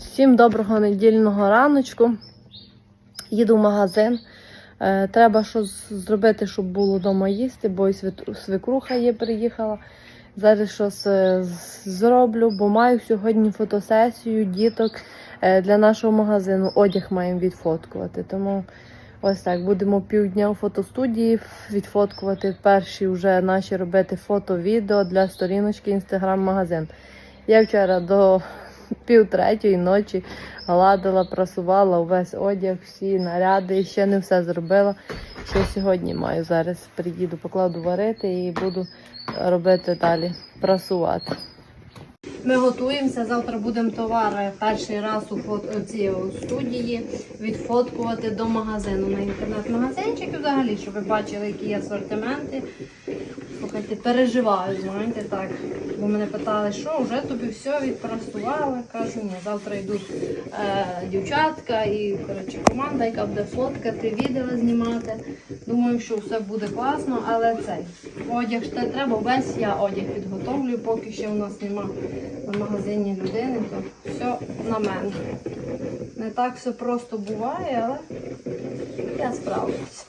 Всім доброго недільного раночку. Їду в магазин. Е, треба щось зробити, щоб було вдома їсти, бо і свекруха є, приїхала. Зараз щось е, зроблю, бо маю сьогодні фотосесію діток е, для нашого магазину. Одяг маємо відфоткувати. Тому ось так будемо півдня у фотостудії відфоткувати перші вже наші робити фото-відео для сторіночки інстаграм-магазин. Я вчора до пів третьої ночі гладила, прасувала увесь одяг, всі наряди, і ще не все зробила. Ще сьогодні маю. Зараз приїду, покладу варити і буду робити далі, прасувати. Ми готуємося. Завтра будемо товар перший раз у фото ці студії відфоткувати до магазину на інтернет-магазинчик. Взагалі, щоб ви бачили, які є асортименти. Слухайте, переживаю, знаєте, так. Бо мене питали, що вже тобі все відпрасували. Кажу, ні, завтра йдуть е, дівчатка і коротше, команда, яка буде фоткати, відео знімати. Думаю, що все буде класно, але цей одяг те треба, весь я одяг підготовлю, поки ще у нас нема на магазині людини, то все на мене. Не так все просто буває, але я справлюсь.